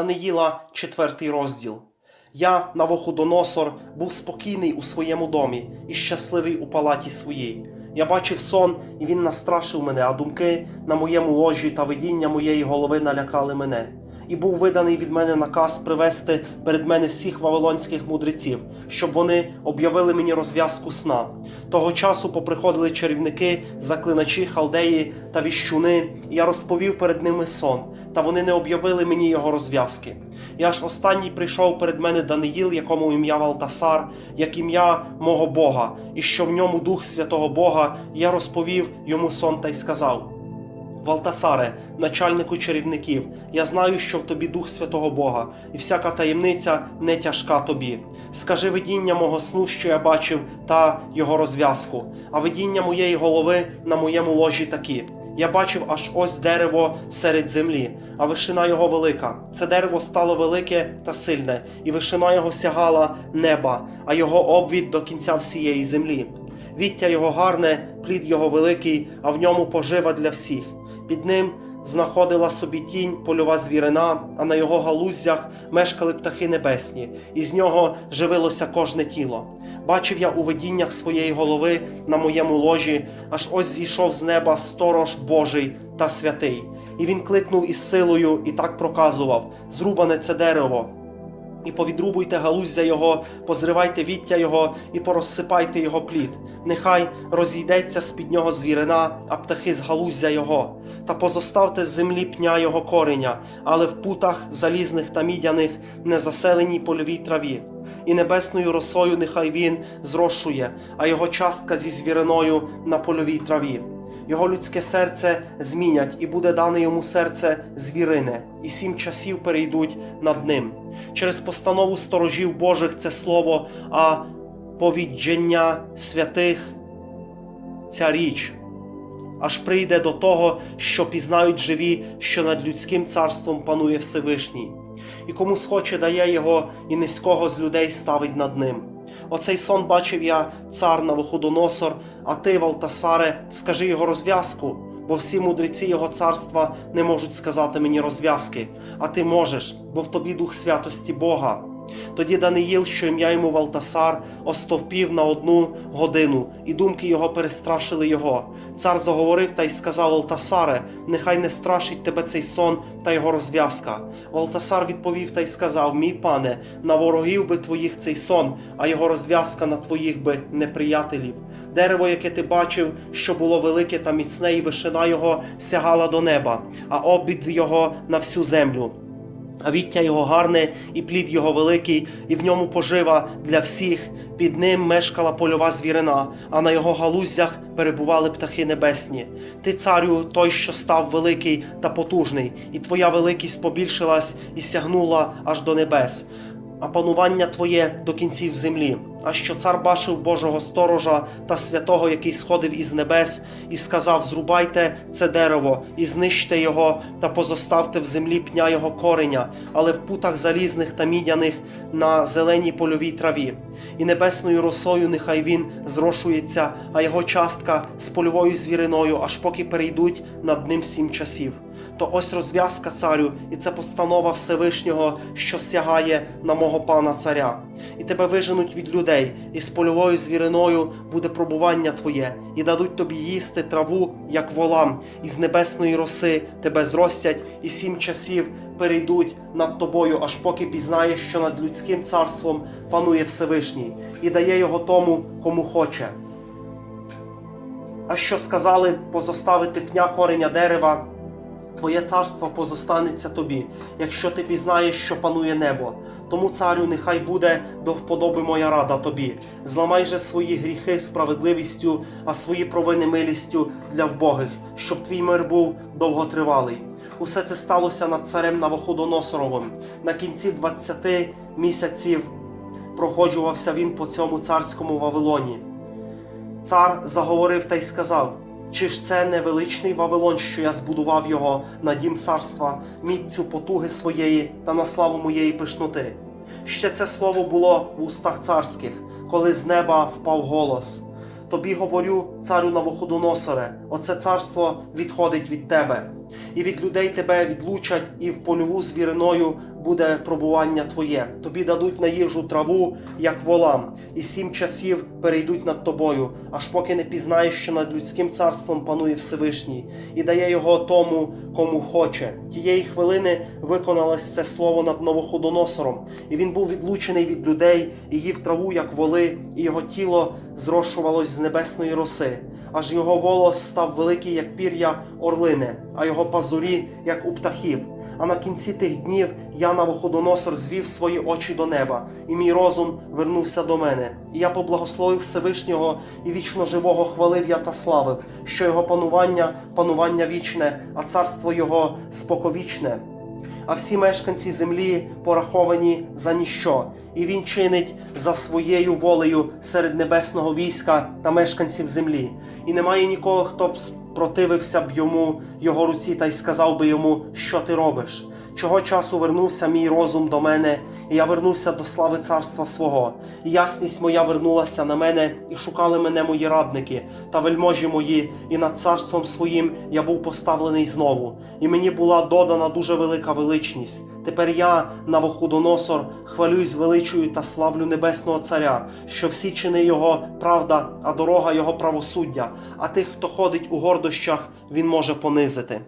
Даниїла, четвертий розділ. Я, Навуходоносор, був спокійний у своєму домі і щасливий у палаті своїй. Я бачив сон, і він настрашив мене, а думки на моєму ложі та видіння моєї голови налякали мене. І був виданий від мене наказ привести перед мене всіх вавилонських мудреців, щоб вони об'явили мені розв'язку сна. Того часу поприходили чарівники, заклиначі, халдеї та віщуни, і я розповів перед ними сон, та вони не об'явили мені його розв'язки. І аж останній прийшов перед мене Даниїл, якому ім'я Валтасар, як ім'я мого Бога, і що в ньому дух святого Бога, і я розповів йому сон та й сказав. Валтасаре, начальнику чарівників, я знаю, що в тобі дух святого Бога, і всяка таємниця не тяжка тобі. Скажи видіння мого сну, що я бачив, та його розв'язку, а видіння моєї голови на моєму ложі такі. Я бачив аж ось дерево серед землі, а вишина його велика. Це дерево стало велике та сильне, і вишина його сягала неба, а його обвід до кінця всієї землі. Віття його гарне, плід його великий, а в ньому пожива для всіх. Під ним знаходила собі тінь польова звірина, а на його галузях мешкали птахи небесні, і з нього живилося кожне тіло. Бачив я у видіннях своєї голови на моєму ложі, аж ось зійшов з неба сторож Божий та святий. І він кликнув із силою і так проказував: зрубане це дерево, і повідрубуйте галуздя його, позривайте віття його і порозсипайте його плід. Нехай розійдеться з під нього звірина, а птахи з галуздя його, та позоставте з землі пня його кореня, але в путах залізних та мідяних незаселеній польовій траві. І небесною росою нехай він зрошує, а його частка зі звіриною на польовій траві. Його людське серце змінять, і буде дане йому серце звірине, і сім часів перейдуть над ним. Через постанову сторожів Божих це слово, а повідження святих ця річ. Аж прийде до того, що пізнають живі, що над людським царством панує Всевишній, і кому схоче дає його, і низького з людей ставить над ним. Оцей сон бачив я, цар Навуходоносор, а ти, Валтасаре, скажи його розв'язку, бо всі мудреці його царства не можуть сказати мені розв'язки, а ти можеш, бо в тобі дух святості Бога. Тоді Даниїл, що ім'я йому Валтасар, остовпів на одну годину, і думки його перестрашили його. Цар заговорив та й сказав Валтасаре, нехай не страшить тебе цей сон та його розв'язка. Валтасар відповів та й сказав: Мій пане, на ворогів би твоїх цей сон, а його розв'язка на твоїх би неприятелів. Дерево, яке ти бачив, що було велике та міцне, і вишина його сягала до неба, а обід його на всю землю. А віття його гарне, і плід його великий, і в ньому пожива для всіх. Під ним мешкала польова звірина, а на його галузях перебували птахи небесні. Ти, царю, той, що став великий та потужний, і твоя великість побільшилась і сягнула аж до небес. А панування твоє до кінців землі. А що цар бачив Божого сторожа та святого, який сходив із небес, і сказав: Зрубайте це дерево, і знищте його, та позоставте в землі пня його кореня, але в путах залізних та мідяних на зеленій польовій траві. І небесною росою нехай він зрошується, а його частка з польовою звіриною, аж поки перейдуть над ним сім часів. То ось розв'язка царю, і це постанова Всевишнього, що сягає на мого пана царя. І тебе виженуть від людей, і з польовою звіриною буде пробування твоє, і дадуть тобі їсти траву, як волам, і з небесної роси тебе зростять, і сім часів перейдуть над тобою, аж поки пізнаєш, що над людським царством панує Всевишній, і дає його тому, кому хоче. А що сказали позоставити пня кореня дерева? Твоє царство позостанеться тобі, якщо ти пізнаєш, що панує небо. Тому, царю, нехай буде до вподоби моя рада тобі. Зламай же свої гріхи справедливістю, а свої провини милістю для вбогих, щоб твій мир був довготривалий. Усе це сталося над царем Навуходоносоровим. На кінці 20 місяців проходжувався він по цьому царському Вавилоні. Цар заговорив та й сказав: чи ж це не величний Вавилон, що я збудував його на дім царства, міцю потуги своєї та на славу моєї пишноти? Ще це слово було в устах царських, коли з неба впав голос. Тобі говорю, царю Навуходоносоре, оце царство відходить від тебе. І від людей тебе відлучать, і в польову звіриною буде пробування твоє. Тобі дадуть на їжу траву, як волам, і сім часів перейдуть над тобою, аж поки не пізнаєш, що над людським царством панує Всевишній, і дає його тому, кому хоче. Тієї хвилини виконалось це слово над Новоходоносором, і він був відлучений від людей і їв траву, як воли, і його тіло зрошувалось з небесної роси. Аж його волос став великий, як пір'я орлини, а його пазурі, як у птахів. А на кінці тих днів я Навуходоносор звів свої очі до неба, і мій розум вернувся до мене. І я поблагословив Всевишнього і вічно живого хвалив я та славив, що його панування панування вічне, а царство його споковічне. А всі мешканці землі пораховані за ніщо, і він чинить за своєю волею серед небесного війська та мешканців землі. І немає нікого, хто б спротивився б йому його руці та й сказав би йому, що ти робиш. Чого часу вернувся мій розум до мене, і я вернувся до слави царства свого. І ясність моя вернулася на мене, і шукали мене мої радники та вельможі мої, і над царством своїм я був поставлений знову. І мені була додана дуже велика величність. Тепер я, Навуходоносор, хвалюй, звеличую та славлю небесного царя, що всі чини його правда, а дорога його правосуддя. А тих, хто ходить у гордощах, він може понизити.